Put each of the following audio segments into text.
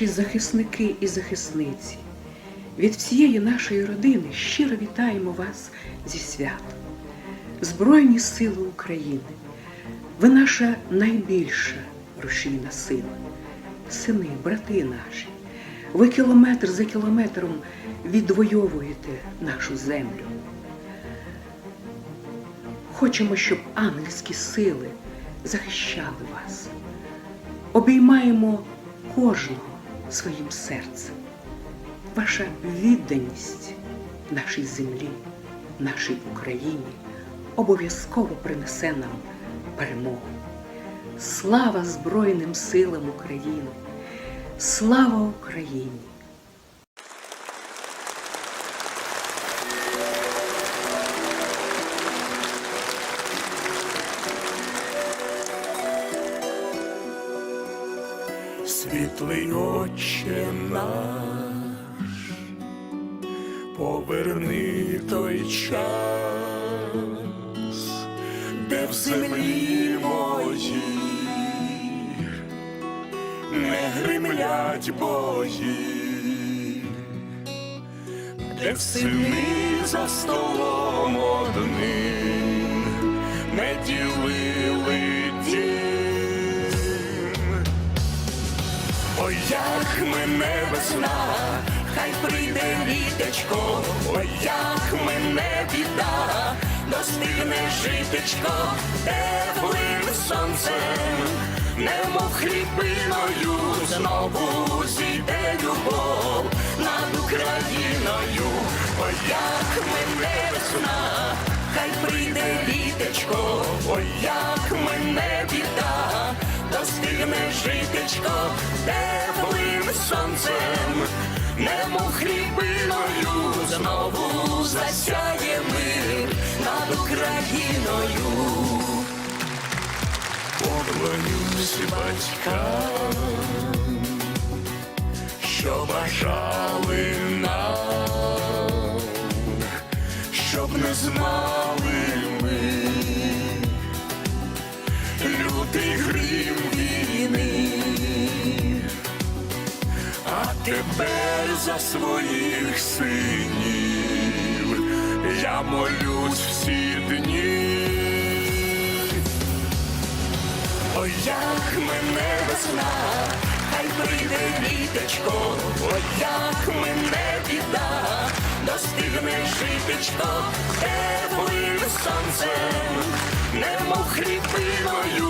наші захисники і захисниці, від всієї нашої родини щиро вітаємо вас зі святом. Збройні сили України, ви наша найбільша рушійна сила, сини, брати наші, ви кілометр за кілометром відвоюєте нашу землю. Хочемо, щоб ангельські сили захищали вас. Обіймаємо кожного своїм серцем. Ваша відданість нашій землі, нашій Україні обов'язково принесе нам перемогу. Слава Збройним силам України! Слава Україні! Світлий Отче наш, поверни той час, де в землі моїй не гримлять бої, де сини за столом як мене весна, хай прийде літечко, ой, як мене біда, достигне житечко, теплим сонцем, немов хлібиною, знову зійде любов над Україною, ой, як мене весна, хай прийде літечко, ой, як мене біда, теплим сонцем, немов хлібиною, знову засяє мир над Україною. Поклонюсь батькам, що бажали нам, щоб не знали ми лютий грім а тепер за своїх синів я молюсь всі дні. Ой, як мене весна, хай прийде літечко, ой, як мене біда, достигне житечко, теплим сонцем, немов хлібиною,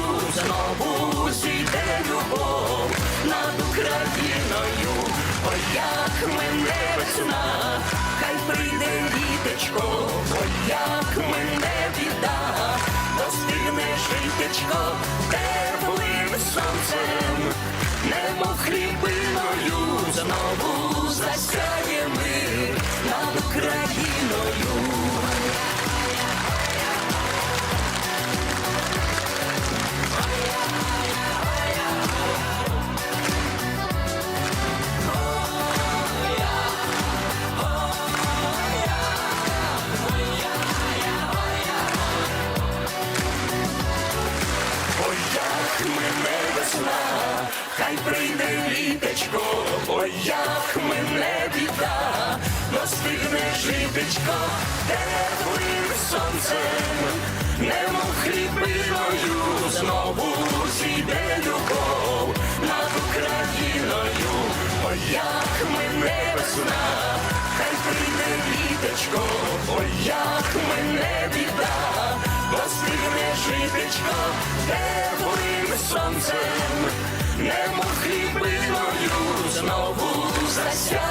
весна, хай прийде літечко, бо як мене біда, достигне житечко, теплим сонцем, немов хлібиною, знову засяє мир ой, як мене біда, достигне житечко, теплим сонцем, немов хлібиною, знову зійде любов над Україною, ой, як мене весна, хай прийде літечко, ой, як мене біда, достигне житечко, теплим сонцем, немов хлібиною, знову засяє мир над